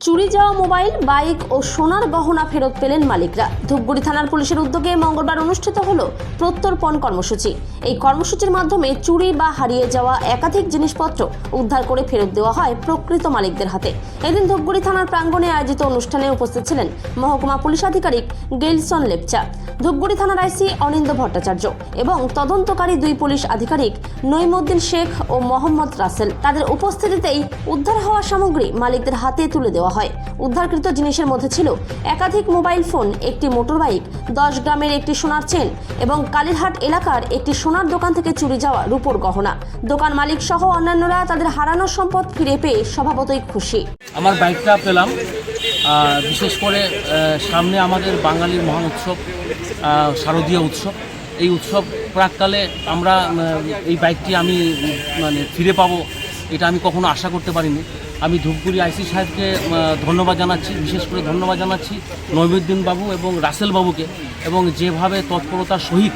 চুরি যাওয়া mobile, bike ও সোনার গহনা ফেরত পেলেন মালিকরা। ধূপগুড়ি থানার পুলিশের উদ্যোগে মঙ্গলবার অনুষ্ঠিত হল প্রত্যর্পণ কর্মসূচি। এই কর্মসূচির মাধ্যমে চুরি বা হারিয়ে যাওয়া একাধিক জিনিসপত্র উদ্ধার করে ফেরত দেওয়া হয় প্রকৃত মালিকদের হাতে। এদিন ধূপগুড়ি থানার প্রাঙ্গণে আয়োজিত অনুষ্ঠানে উপস্থিত ছিলেন মহকুমা পুলিশ আধিকারিক গেলসন লেপচা। ধূপগুড়ি থানার আইসি অনিন্দ ভট্টাচার্য এবং তদন্তকারী দুই পুলিশ আধিকারিক নইমুদ্দিন শেখ ও মোহাম্মদ রাসেল। তাদের উপস্থিতিতেই উদ্ধার হওয়া সামগ্রী মালিকদের হাতে তুলে দেওয়া হয়। উদ্ধারকৃত জিনিসের মধ্যে ছিল একাধিক মোবাইল ফোন, একটি মোটরবাইক, দশ গ্রামের একটি সোনার চেন এবং কালীরহাট এলাকার একটি সোনার দোকান থেকে চুরি যাওয়া রূপোর গহনা। দোকান মালিক সহ অন্যান্যরা তাদের হারানো সম্পদ ফিরে পেয়ে স্বভাবতই খুশি। আমার বাইকটা পেলাম। বিশেষ করে সামনে আমাদের বাঙালির মহান উৎসব শারদীয় উৎসব। এই উৎসব প্রাককালে আমরা এই বাইকটি আমি মানে ফিরে পাবো, এটা আমি কখনো আশা করতে পারিনি। আমি ধূপগুড়ি আইসি সাহেবকে ধন্যবাদ জানাচ্ছি বিশেষ করে ধন্যবাদ জানাচ্ছি নৈমুদ্দিন বাবু এবং রাসেল বাবুকে এবং যেভাবে তৎপরতার সহিত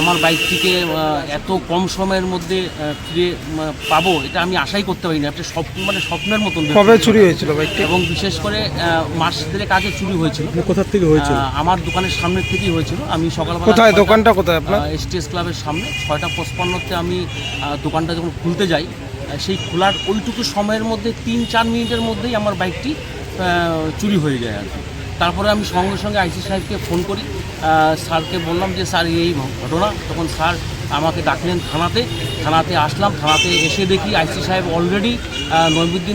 আমার বাইকটিকে এত কম সময়ের মধ্যে ফিরে পাবো এটা আমি আশাই করতে পারিনি। একটা স্বপ্ন মানে স্বপ্নের মতন কবে চুরি হয়েছিল বাইকটি? এবং বিশেষ করে মাস দেড়েক আগে চুরি হয়েছিল। কোথা থেকে হয়েছিল? আমার দোকানের সামনের থেকেই হয়েছিল। আমি সকালবেলা কোথায়? দোকানটা কোথায় আপনার? এসটিএস ক্লাবের সামনে। ছয়টা পঁচপান্নতে আমি দোকানটা যখন খুলতে যাই সেই খোলার ওইটুকু সময়ের মধ্যে, তিন, চার মিনিটের মধ্যেই আমার বাইকটি চুরি হয়ে যায় আর কি। তারপরে আমি সঙ্গে সঙ্গে আইসি সাহেবকে ফোন করি। স্যারকে বললাম যে, স্যার, এই ঘটনা। তখন স্যার আমাকে ডাকলেন থানাতে। থানাতে আসলাম। থানাতে এসে দেখি আইসি সাহেব অলরেডি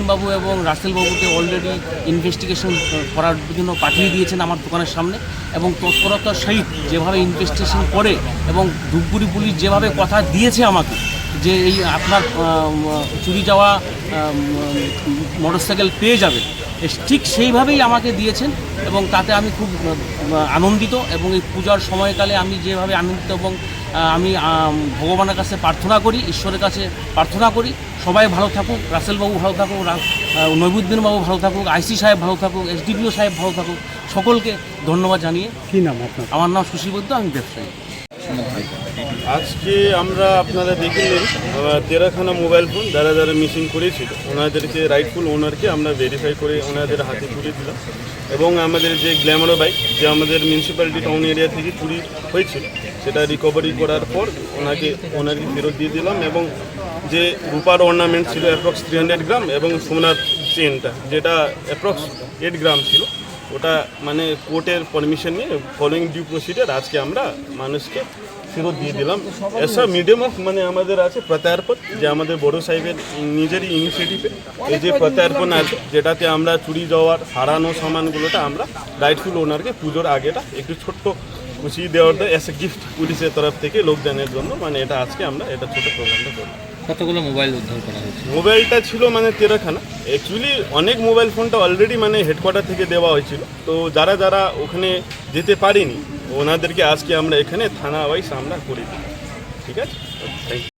বাবু এবং রাসেল বাবুকে অলরেডি ইনভেস্টিগেশন করার জন্য পাঠিয়ে দিয়েছেন আমার দোকানের সামনে এবং তৎপরতার সহিত যেভাবে ইনভেস্টিগেশন করে এবং ধূপগুড়ি পুলিশ যেভাবে কথা দিয়েছে আমাকে যে এই আপনার চুরি যাওয়া মোটরসাইকেল পেয়ে যাবে। ঠিক সেইভাবেই আমাকে দিয়েছেন এবং তাতে আমি খুব আনন্দিত এবং এই পূজার সময়কালে আমি যেভাবে আনন্দিত এবং আমি ভগবানের কাছে প্রার্থনা করি ঈশ্বরের কাছে প্রার্থনা করি সবাই ভালো থাকুক রাসেলবাবু ভালো থাকুক বাবু ভালো থাকুক আইসি সাহেব ভালো থাকুক এসডিপিও সাহেব ভালো থাকুক সকলকে ধন্যবাদ জানিয়ে কী নাম আপনার? আমার নাম সুশীবদ্ধ আমি ব্যবসায়ী। আজকে আমরা আপনারা দেখলেন তেরোখানা মোবাইল ফোন যারা যারা মিসিং করেছিল ওনাদেরকে রাইটফুল ওনারকে আমরা ভেরিফাই করে ওনাদের হাতে তুলে দিলাম। এবং আমাদের যে গ্ল্যামারো বাইক যে আমাদের মিউনিসিপ্যালিটি টাউন এরিয়া থেকে চুরি হয়েছিল, সেটা রিকভারি করার পর ওনাকে ওনাকে ফেরত দিয়ে দিলাম এবং যে রূপার অর্নামেন্ট ছিল অ্যাপ্রক্স থ্রি হান্ড্রেড গ্রাম এবং সোনার চেনটা, যেটা অ্যাপ্রক্স এইট গ্রাম ছিল, ওটা মানে কোর্টের পারমিশন নিয়ে ফলোয়িং ডিউ প্রসিডিয়ার আজকে আমরা মানুষকে ফেরত দিয়ে দিলাম। এসব মিডিয়াম অফ মানে আমাদের আছে প্রত্যার্পণ যে আমাদের বড় সাহেবের নিজেরই ইনিশিয়েটিভে এই যে প্রত্যার্পণ আছে যেটাতে আমরা চুরি যাওয়ার হারানো সামানগুলোটা আমরা রাইটফুল ওনারকে পুজোর আগেটা একটু ছোট্ট খুশি দেওয়ার এস এ গিফট পুলিশের তরফ থেকে লোকজনের জন্য মানে এটা আজকে আমরা এটা ছোট প্রোগ্রামটা করলাম কতগুলো মোবাইল উদ্ধার করা হয়েছে? মোবাইলটা ছিল মানে তেরোখানা। অ্যাকচুয়ালি অনেক মোবাইল ফোনটা অলরেডি মানে হেডকোয়ার্টার থেকে দেওয়া হয়েছিল। তো যারা যারা ওখানে যেতে পারেনি ওনাদেরকে আজকে আমরা এখানে থানা ওয়াইজ আমরা করি ঠিক আছে? Thank you